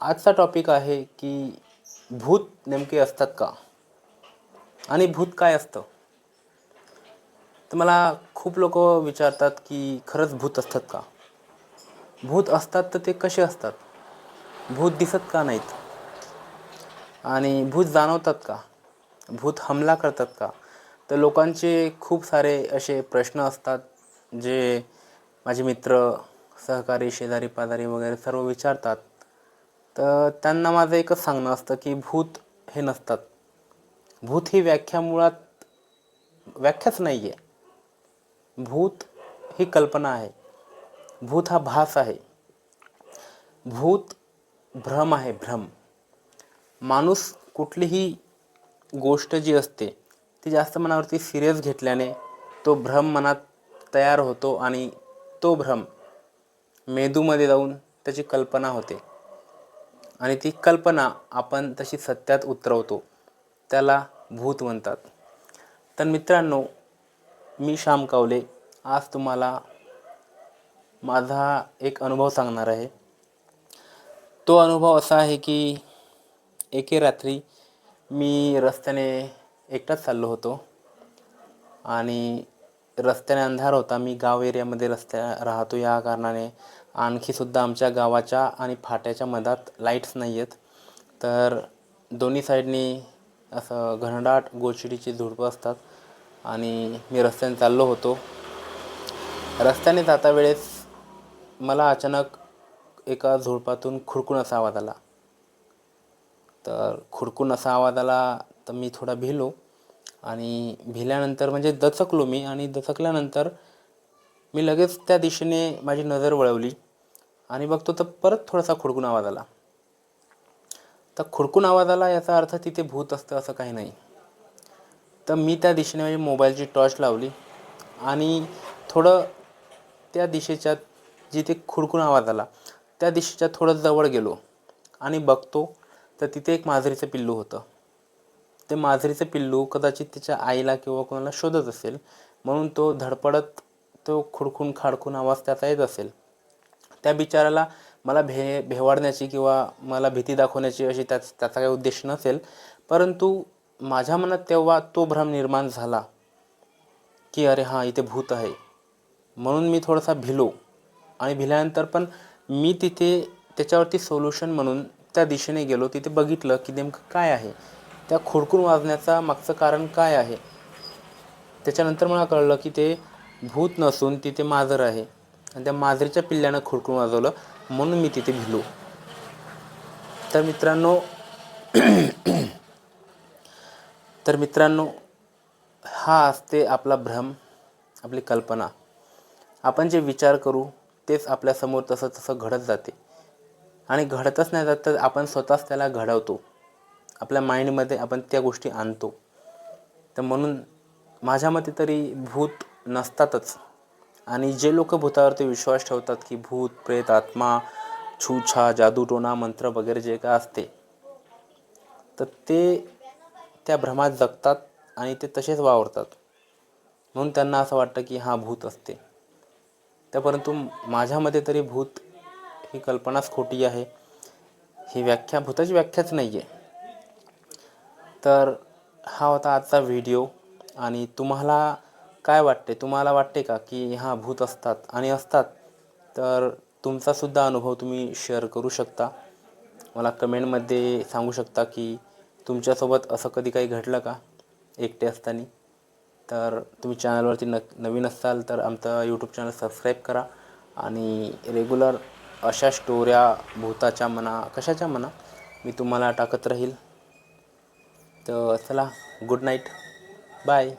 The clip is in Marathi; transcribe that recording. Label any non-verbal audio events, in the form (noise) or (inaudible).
आजचा टॉपिक आहे की भूत नेमके असतात का? आणि भूत काय असतं? तर मला खूप लोक विचारतात की खरंच भूत असतात का? भूत असतात तर ते कसे असतात? भूत दिसत का नाहीत? आणि भूत जाणवतात का? भूत हमला करतात का? तर लोकांचे खूप सारे असे प्रश्न असतात जे माझे मित्र सहकारी शेजारी पाजारी वगैरे सर्व विचारतात. तर त्यांना माझं एकच सांगणं असतं की भूत हे नसतात. भूत ही व्याख्या मुळात व्याख्याच नाही आहे भूत ही कल्पना आहे. भूत हा भास आहे. भूत भ्रम आहे भ्रम. माणूस कुठलीही गोष्ट जी असते ती जास्त मनावरती सिरियस घेतल्याने तो भ्रम मनात तयार होतो आणि तो भ्रम मेंदूमध्ये जाऊन त्याची कल्पना होते. आणि ती कल्पना आपण तशी सत्यात उतरवतो. त्याला भूत म्हणतात. तर मित्रांनो मी श्याम कावले. आज तुम्हाला माझा एक अनुभव सांगणार आहे. तो अनुभव असा आहे की एके रात्री मी रस्त्याने एकटाच चाललो होतो. आणि रस्त्याने अंधार होता. मी गाव एरियामध्ये रस्त्या राहतो. या कारणाने आणखीसुद्धा आमच्या गावाच्या आणि फाट्याच्या मधात लाईट्स नाही आहेत तर दोन्ही साईडनी असं घनदाट गोचिडीची झुडपं असतात आणि मी रस्त्याने चाललो होतो. रस्त्याने जाता वेळेस मला अचानक एका झुडपातून खुडकून असा आवाज आला. तर खुडकून असा आवाज आला तर मी थोडा भिलो आणि भिल्यानंतर म्हणजे दचकलो मी आणि दचकल्यानंतर मी लगेच त्या दिशेने माझी नजर वळवली आणि बघतो तर परत थोडासा खुडकून आवाज आला. तर खुडकून आवाज आला याचा अर्थ तिथे भूत असतं असं काही नाही. तर मी त्या दिशेने माझी मोबाईलची टॉर्च लावली आणि थोडं त्या दिशेच्या जिथे खुडकून आवाज आला त्या दिशेच्या थोडं जवळ गेलो आणि बघतो तर तिथे एक मांजरीचं पिल्लू होतं. ते मांजरीचं पिल्लू कदाचित त्याच्या आईला किंवा कोणाला शोधत असेल म्हणून तो धडपडत तो खुडकून खाडकून आवाज त्याचा येत असेल. त्या बिचाराला मला भे भेवाडण्याची किंवा मला भीती दाखवण्याची अशी त्याच त्याचा काही उद्देश नसेल. परंतु माझ्या मनात तेव्हा तो भ्रम निर्माण झाला की अरे हां इथे भूत आहे. म्हणून मी थोडासा भिलो. आणि भिल्यानंतर पण मी तिथे त्याच्यावरती सोल्युशन म्हणून त्या दिशेने गेलो. तिथे बघितलं की नेमकं काय आहे. त्या खुडकून वाजण्याचा मागचं कारण काय आहे? त्याच्यानंतर मला कळलं की ते भूत नसून तिथे मांजर आहे. आणि त्या मांजरीच्या पिल्ल्यानं खुडकून वाजवलं. म्हणून मी तिथे भिलो. तर मित्रांनो (clears throat) तर मित्रांनो हा असते आपला भ्रम आपली कल्पना. आपण जे विचार करू तेच आपल्यासमोर तसं तसं घडत जाते. आणि घडतच नाही जात तर आपण स्वतःच त्याला घडवतो. आपल्या माइंडमध्ये आपण त्या गोष्टी आणतो. तर म्हणून माझ्या मते तरी भूत नसतातच. आणि जे लोक भूतावरती विश्वास ठेवतात की भूत प्रेत आत्मा छूछा जादूटोणा मंत्र वगैरे जे काय असते तर ते त्या भ्रमात जगतात आणि ते तसेच वावरतात. म्हणून त्यांना असं वाटतं की हा भूत असते. त्या परंतु माझ्यामध्ये तरी भूत ही कल्पनाच खोटी आहे. ही व्याख्या भूताची व्याख्याच नाही आहे तर हा होता आजचा व्हिडिओ. आणि तुम्हाला काय वाटते? तुम्हाला वाटते का की हां भूत असतात आणि असतात तर तुमचासुद्धा अनुभव तुम्ही शेअर करू शकता. मला कमेंटमध्ये सांगू शकता की तुमच्यासोबत असं कधी काही घडलं का? एकटे असताना? तर तुम्ही चॅनलवरती न नवीन असाल तर आमचं यूट्यूब चॅनल सबस्क्राईब करा. आणि रेग्युलर अशा स्टोऱ्या भूताच्या म्हणा कशाच्या म्हणा मी तुम्हाला टाकत राहील. तर चला गुड नाईट बाय